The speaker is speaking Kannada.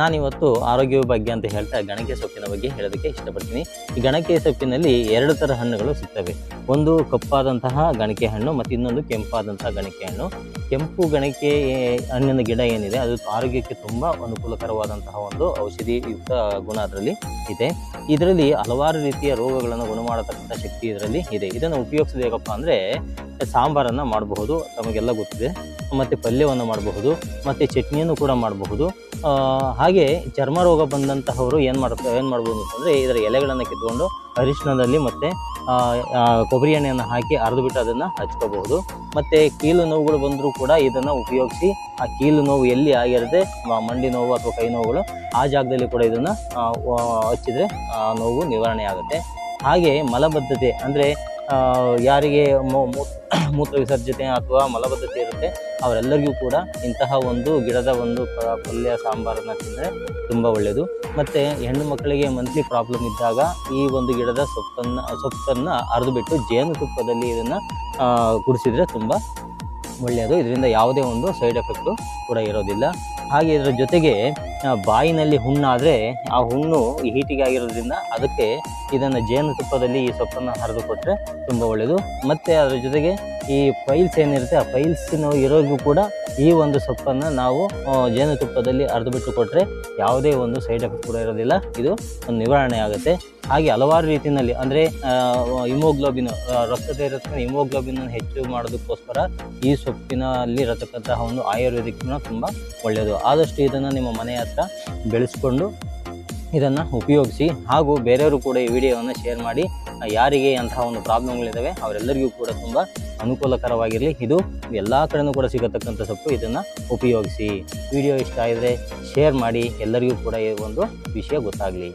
ನಾನಿವತ್ತು ಆರೋಗ್ಯದ ಬಗ್ಗೆ ಅಂತ ಹೇಳ್ತಾ ಗಣಕೆ ಸೊಪ್ಪಿನ ಬಗ್ಗೆ ಹೇಳೋದಕ್ಕೆ ಇಷ್ಟಪಡ್ತೀನಿ. ಈ ಗಣಕೆ ಸೊಪ್ಪಿನಲ್ಲಿ ಎರಡು ಥರ ಹಣ್ಣುಗಳು ಸಿಗ್ತವೆ. ಒಂದು ಕಪ್ಪಾದಂತಹ ಗಣಕೆ ಹಣ್ಣು ಮತ್ತು ಇನ್ನೊಂದು ಕೆಂಪಾದಂತಹ ಗಣಕೆ ಹಣ್ಣು. ಕೆಂಪು ಗಣಕೆ ಹಣ್ಣಿನ ಗಿಡ ಏನಿದೆ, ಅದು ಆರೋಗ್ಯಕ್ಕೆ ತುಂಬ ಅನುಕೂಲಕರವಾದಂತಹ ಒಂದು ಔಷಧಿಯುಕ್ತ ಗುಣ ಅದರಲ್ಲಿ ಇದೆ. ಇದರಲ್ಲಿ ಹಲವಾರು ರೀತಿಯ ರೋಗಗಳನ್ನು ಗುಣ ಮಾಡತಕ್ಕಂಥ ಶಕ್ತಿ ಇದರಲ್ಲಿ ಇದೆ. ಇದನ್ನು ಉಪಯೋಗಿಸಬೇಕಪ್ಪ ಅಂದರೆ ಸಾಂಬಾರನ್ನು ಮಾಡಬಹುದು, ತಮಗೆಲ್ಲ ಗೊತ್ತಿದೆ. ಮತ್ತು ಪಲ್ಯವನ್ನು ಮಾಡಬಹುದು, ಮತ್ತು ಚಟ್ನಿಯನ್ನು ಕೂಡ ಮಾಡಬಹುದು. ಹಾಗೆ ಚರ್ಮ ರೋಗ ಬಂದಂತಹವರು ಏನು ಮಾಡ್ತಾರೆ ಏನು ಮಾಡ್ಬೋದು ಅಂತಂದರೆ ಇದರ ಎಲೆಗಳನ್ನು ಕಿತ್ಕೊಂಡು ಅರಿಶಿಣದಲ್ಲಿ ಮತ್ತು ಕೊಬ್ಬರಿ ಎಣ್ಣೆಯನ್ನು ಹಾಕಿ ಅರ್ದು ಬಿಟ್ಟು ಅದನ್ನು ಹಚ್ಕೋಬಹುದು. ಮತ್ತು ಕೀಲು ನೋವುಗಳು ಬಂದರೂ ಕೂಡ ಇದನ್ನು ಉಪಯೋಗಿಸಿ ಆ ಕೀಲು ನೋವು ಎಲ್ಲಿ ಆಗಿರದೆ ಮ- ಮಂಡಿ ನೋವು ಅಥವಾ ಕೈ ನೋವುಗಳು ಆ ಜಾಗದಲ್ಲಿ ಕೂಡ ಇದನ್ನು ಹಚ್ಚಿದರೆ ನೋವು ನಿವಾರಣೆ ಆಗುತ್ತೆ. ಹಾಗೆ ಮಲಬದ್ಧತೆ ಅಂದರೆ ಯಾರಿಗೆ ಮೂತ್ರ ವಿಸರ್ಜನೆ ಅಥವಾ ಮಲಬದ್ಧತೆ ಇರುತ್ತೆ, ಅವರೆಲ್ಲರಿಗೂ ಕೂಡ ಇಂತಹ ಒಂದು ಗಿಡದ ಒಂದು ಪಲ್ಯ, ಸಾಂಬಾರನ್ನ ತಿಂದರೆ ತುಂಬ ಒಳ್ಳೆಯದು ಮತ್ತು ಹೆಣ್ಣು ಮಕ್ಕಳಿಗೆ ಮಂತ್ಲಿ ಪ್ರಾಬ್ಲಮ್ ಇದ್ದಾಗ ಈ ಒಂದು ಗಿಡದ ಸೊಪ್ಪನ್ನು ಸೊಪ್ಪನ್ನು ಅರೆದು ಬಿಟ್ಟು ಜೇನುತುಪ್ಪದಲ್ಲಿ ಇದನ್ನು ಕುಡಿಸಿದರೆ ತುಂಬ ಒಳ್ಳೆಯದು. ಇದರಿಂದ ಯಾವುದೇ ಒಂದು ಸೈಡ್ ಎಫೆಕ್ಟು ಕೂಡ ಇರೋದಿಲ್ಲ. ಹಾಗೆ ಇದರ ಜೊತೆಗೆ ಬಾಯಿನಲ್ಲಿ ಹುಣ್ಣಾದರೆ ಆ ಹುಣ್ಣು ಹೀಟಿಗೆ ಆಗಿರೋದ್ರಿಂದ ಅದಕ್ಕೆ ಇದನ್ನು ಜೇನುತುಪ್ಪದಲ್ಲಿ ಈ ಸೊಪ್ಪನ್ನು ಹರಿದು ಕೊಟ್ಟರೆ ತುಂಬ ಒಳ್ಳೆಯದು ಮತ್ತು ಅದರ ಜೊತೆಗೆ ಈ ಫೈಲ್ಸ್ ಏನಿರುತ್ತೆ, ಆ ಫೈಲ್ಸ್ ಇರೋರಿಗೂ ಕೂಡ ಈ ಒಂದು ಸೊಪ್ಪನ್ನು ನಾವು ಜೇನುತುಪ್ಪದಲ್ಲಿ ಅರ್ದು ಬಿಟ್ಟು ಕೊಟ್ಟರೆ ಯಾವುದೇ ಒಂದು ಸೈಡ್ ಎಫೆಕ್ಟ್ ಕೂಡ ಇರೋದಿಲ್ಲ. ಇದು ಒಂದು ನಿವಾರಣೆ ಆಗುತ್ತೆ. ಹಾಗೆ ಹಲವಾರು ರೀತಿಯಲ್ಲಿ, ಅಂದರೆ ಹಿಮೋಗ್ಲೋಬಿನ್ ರಕ್ತದ ಇರತಕ್ಕಂಥ ಹಿಮೋಗ್ಲೋಬಿನ್ ಹೆಚ್ಚು ಮಾಡೋದಕ್ಕೋಸ್ಕರ ಈ ಸೊಪ್ಪಿನಲ್ಲಿ ಇರತಕ್ಕಂತಹ ಒಂದು ಆಯುರ್ವೇದಿಕ್ ಗುಣ ತುಂಬ ಒಳ್ಳೆಯದು. ಆದಷ್ಟು ಇದನ್ನು ನಿಮ್ಮ ಮನೆ ಹತ್ರ ಬೆಳೆಸ್ಕೊಂಡು ಇದನ್ನು ಉಪಯೋಗಿಸಿ, ಹಾಗೂ ಬೇರೆಯವರು ಕೂಡ ಈ ವಿಡಿಯೋವನ್ನು ಶೇರ್ ಮಾಡಿ, ಯಾರಿಗೆ ಅಂತಹ ಒಂದು ಪ್ರಾಬ್ಲಮ್ಗಳಿದ್ದಾವೆ ಅವರೆಲ್ಲರಿಗೂ ಕೂಡ ತುಂಬ ಅನುಕೂಲಕರವಾಗಿರಲಿ, ಇದು ಎಲ್ಲ ಕಡೆನೂ ಕೂಡ ಸಿಗತಕ್ಕಂಥ ಸೊಪ್ಪು. ಇದನ್ನು ಉಪಯೋಗಿಸಿ. ವಿಡಿಯೋ ಇಷ್ಟ ಆಗಿದ್ರೆ ಶೇರ್ ಮಾಡಿ. ಎಲ್ಲರಿಗೂ ಕೂಡ ಈ ಒಂದು ವಿಷಯ ಗೊತ್ತಾಗಲಿ.